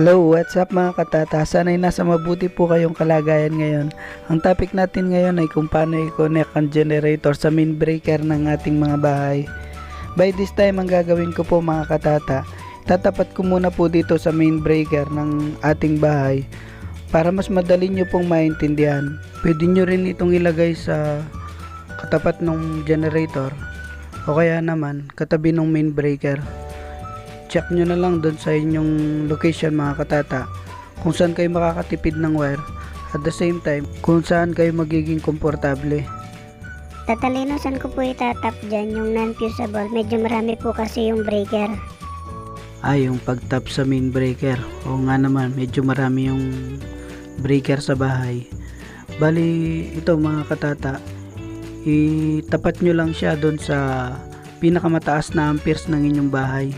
Hello, what's up mga katata? Sana'y nasa mabuti po kayong kalagayan ngayon. Ang topic natin ngayon ay kung paano i-connect ang generator sa main breaker ng ating mga bahay. By this time, ang gagawin ko po mga katata, tatapat ko muna po dito sa main breaker ng ating bahay para mas madali nyo pong maintindihan. Pwede nyo rin itong ilagay sa katapat ng generator o kaya naman katabi ng main breaker check nyo na lang doon sa inyong location mga katata kung saan kayo makakatipid ng wire. At the same time kung saan kayo magiging komportable. Tatalino saan ko po itatap dyan yung non-fusible. Medyo marami po kasi yung breaker. ay yung pag tap sa main breaker. O nga naman medyo marami yung breaker sa bahay. Bali ito mga katata itapat nyo lang siya doon sa pinakamataas na amperes ng inyong bahay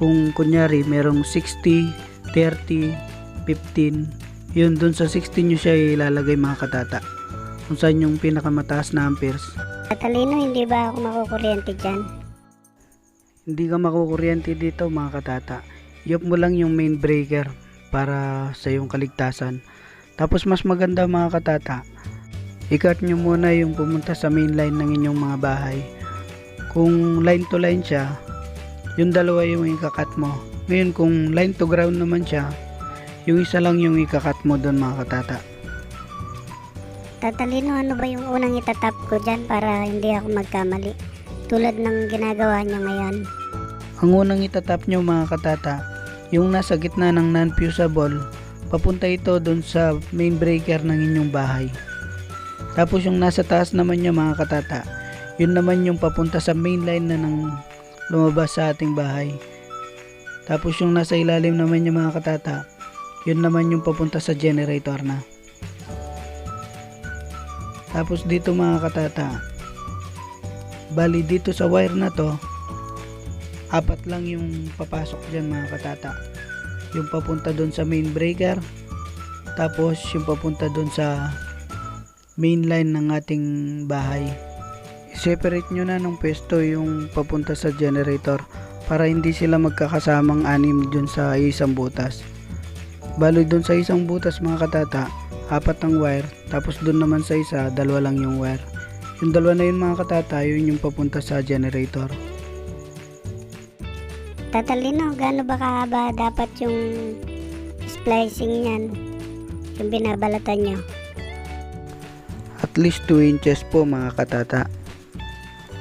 kung kunyari merong 60, 30, 15 yun doon sa 60 nyo siya ilalagay mga katata. Kung saan yung pinakamataas na amperes. Tatalino, hindi ba ako makukuryente dyan? hindi ka makukuryente dito mga katata. Yop mo lang yung main breaker para sa iyong kaligtasan. Tapos mas maganda mga katata ikat nyo muna yung pumunta sa main line ng inyong mga bahay. Kung line to line siya yung dalawa yung ikakat mo ngayon kung line to ground naman siya yung isa lang yung ikakat mo doon mga katata Tatalino, ano ba yung unang itatap ko dyan para hindi ako magkamali? Tulad ng ginagawa nyo ngayon. Ang unang itatap nyo mga katata, yung nasa gitna ng non-fusible, papunta ito doon sa main breaker ng inyong bahay. Tapos yung nasa taas naman nyo mga katata, yun naman yung papunta sa main line na nang lumabas sa ating bahay. Tapos yung nasa ilalim naman nyo mga katata, yun naman yung papunta sa generator na. Tapos dito mga katata, bali dito sa wire na to, apat lang yung papasok dyan mga katata yung papunta doon sa main breaker tapos yung papunta doon sa main line ng ating bahay separate nyo na ng pwesto yung papunta sa generator para hindi sila magkakasamang anim dun sa isang butas bali doon sa isang butas mga katata apat ang wire tapos doon naman sa isa dalawa lang yung wire yung dalawa na yun mga katata yun yung papunta sa generator Tatalino, gaano ba kahaba dapat yung splicing niyan? Yung binabalatan nyo? at least 2 inches po mga katata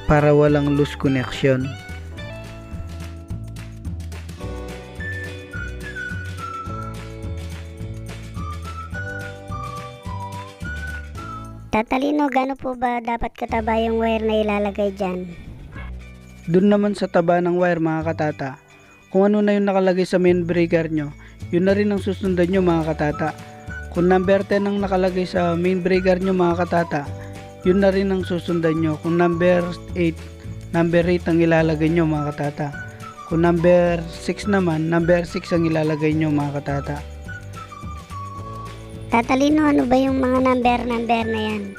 para walang loose connection. Tatalino, gaano po ba dapat kataba yung wire na ilalagay dyan? dun naman sa taba ng wire mga katata. Kung ano na yung nakalagay sa main breaker nyo yun na rin ang susundan nyo mga katata. Kung number 10 ang nakalagay sa main breaker nyo mga katata yun na rin ang susundan nyo kung number 8 number 8 ang ilalagay nyo mga katata kung number 6 naman number 6 ang ilalagay nyo mga katata Tatalino, ano ba yung mga number-number na yan?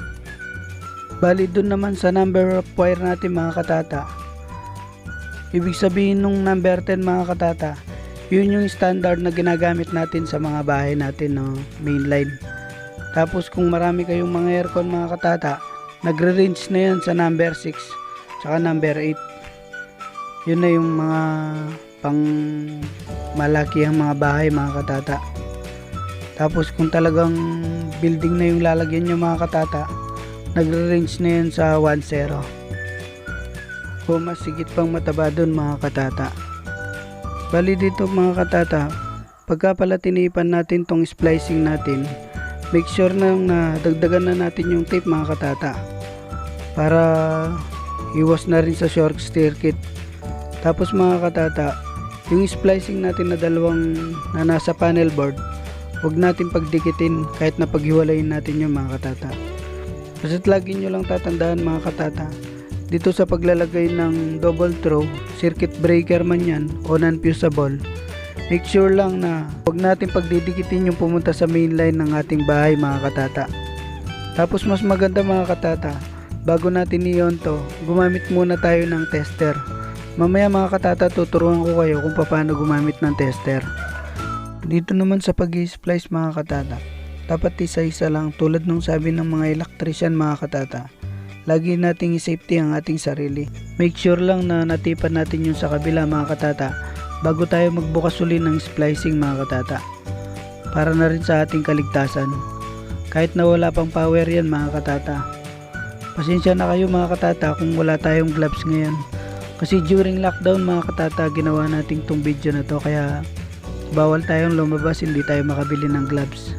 Bali dun naman sa number of wire natin mga katata. Ibig sabihin nung number 10 mga katata, yun yung standard na ginagamit natin sa mga bahay natin no, mainline. Tapos kung marami kayong mga aircon mga katata, nagre-range na yan sa number 6 tsaka number 8. Yun na yung mga pang malaki ang mga bahay mga katata. Tapos kung talagang building na yung lalagyan nyo mga katata, nagre-range na yun sa 1-0 o mas sigit pang mataba dun mga katata bali dito mga katata pagka pala tinipan natin tong splicing natin make sure na na dagdagan na natin yung tape mga katata para iwas na rin sa short circuit tapos mga katata yung splicing natin na dalawang na nasa panel board huwag natin pagdikitin kahit na paghiwalayin natin yung mga katata Basta't lagi nyo lang tatandaan mga katata, dito sa paglalagay ng double throw, circuit breaker man yan o non-fusible, make sure lang na huwag natin pagdidikitin yung pumunta sa main line ng ating bahay mga katata. Tapos mas maganda mga katata, bago natin i-on to, gumamit muna tayo ng tester. Mamaya mga katata, tuturuan ko kayo kung paano gumamit ng tester. Dito naman sa pag splice mga katata, dapat isa-isa lang tulad ng sabi ng mga electrician mga katata. Lagi nating i-safety ang ating sarili. Make sure lang na natipan natin yung sa kabila mga katata bago tayo magbukas uli ng splicing mga katata. Para na rin sa ating kaligtasan. Kahit na wala pang power yan mga katata. Pasensya na kayo mga katata kung wala tayong gloves ngayon. Kasi during lockdown mga katata ginawa natin tong video na to kaya bawal tayong lumabas hindi tayo makabili ng gloves.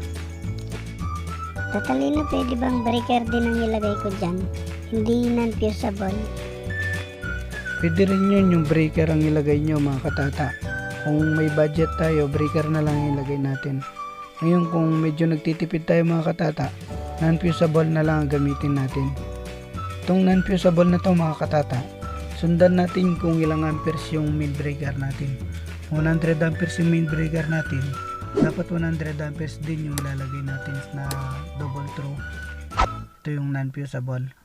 Tatalino, pwede bang breaker din ang ilagay ko dyan? Hindi non-fusible. Pwede rin yun yung breaker ang ilagay nyo mga katata. Kung may budget tayo, breaker na lang ilagay natin. Ngayon kung medyo nagtitipid tayo mga katata, non-fusible na lang ang gamitin natin. Itong non-fusible na to mga katata, sundan natin kung ilang amperes yung main breaker natin. Kung 100 amperes yung main breaker natin, dapat 100 amperes din yung ilalagay natin na double throw. Ito yung non-fusible.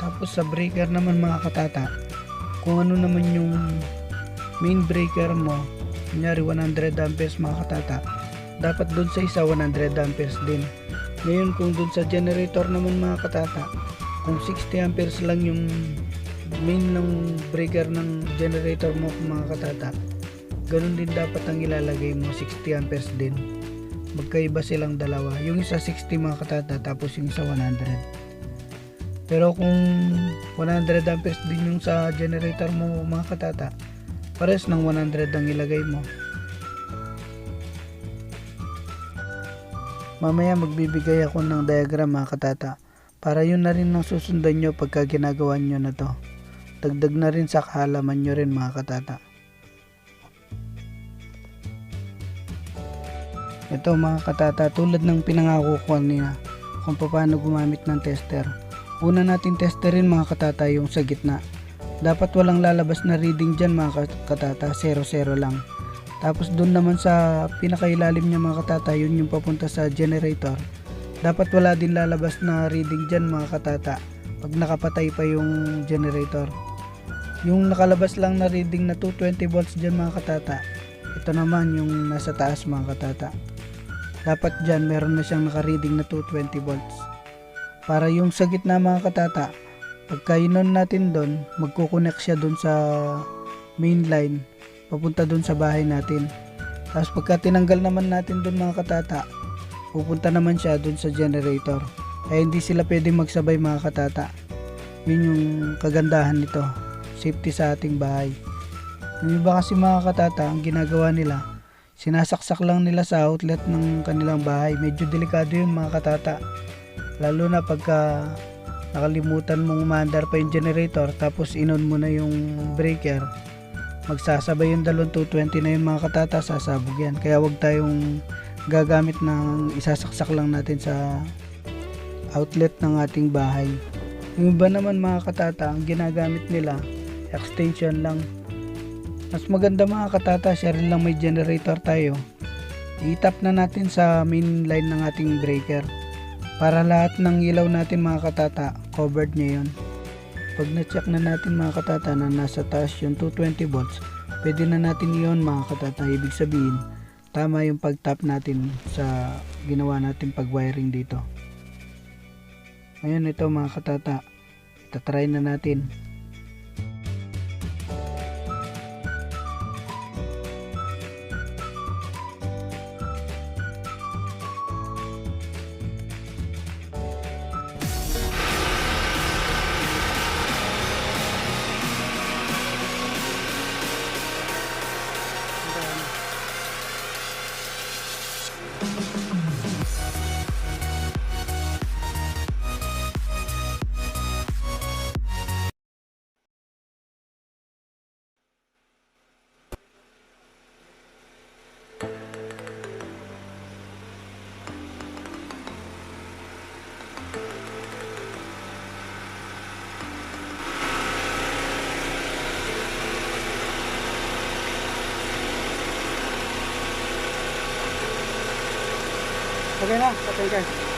Tapos sa breaker naman mga katata, kung ano naman yung main breaker mo, kunyari 100 amperes mga katata, dapat dun sa isa 100 amperes din. Ngayon kung dun sa generator naman mga katata, kung 60 amperes lang yung main ng breaker ng generator mo mga katata, ganun din dapat ang ilalagay mo, 60 amperes din. Magkaiba silang dalawa. Yung isa 60 mga katata, tapos yung isa 100. Pero kung 100 amperes din yung sa generator mo mga katata, pares ng 100 ang ilagay mo. Mamaya magbibigay ako ng diagram mga katata para yun na rin ang susundan nyo pagka ginagawa nyo na to. Dagdag na rin sa kaalaman nyo rin mga katata. Ito mga katata tulad ng pinangako ko kanina kung paano gumamit ng tester. Una natin testerin mga katata yung sa gitna. Dapat walang lalabas na reading dyan mga kat- katata, 0-0 lang. Tapos doon naman sa pinakailalim niya mga katata, yun yung papunta sa generator. Dapat wala din lalabas na reading dyan mga katata pag nakapatay pa yung generator. Yung nakalabas lang na reading na 220 volts dyan mga katata, ito naman yung nasa taas mga katata. Dapat dyan meron na siyang naka-reading na 220 volts para yung sa gitna mga katata pagka inon natin doon magkukonek siya doon sa main line papunta doon sa bahay natin. Tapos pagka tinanggal naman natin doon mga katata pupunta naman siya doon sa generator. Kaya hindi sila pwedeng magsabay mga katata. Yun yung kagandahan nito. Safety sa ating bahay. Yung iba kasi mga katata ang ginagawa nila sinasaksak lang nila sa outlet ng kanilang bahay. Medyo delikado yun mga katata. Lalo na pagka nakalimutan mong umandar pa yung generator tapos inon mo na yung breaker magsasabay yung dalawang 220 na yung mga katata sasabog yan. Kaya wag tayong gagamit ng isasaksak lang natin sa outlet ng ating bahay. Yung iba naman mga katata ang ginagamit nila extension lang. Mas maganda mga katata rin lang may generator tayo. Itap na natin sa main line ng ating breaker. Para lahat ng ilaw natin mga katata, covered niya yun. Pag na-check na natin mga katata na nasa taas yung 220 volts, pwede na natin yun mga katata. Ibig sabihin, tama yung pag-tap natin sa ginawa natin pag-wiring dito. Ngayon ito mga katata, itatry na natin. Okay na, patay ka.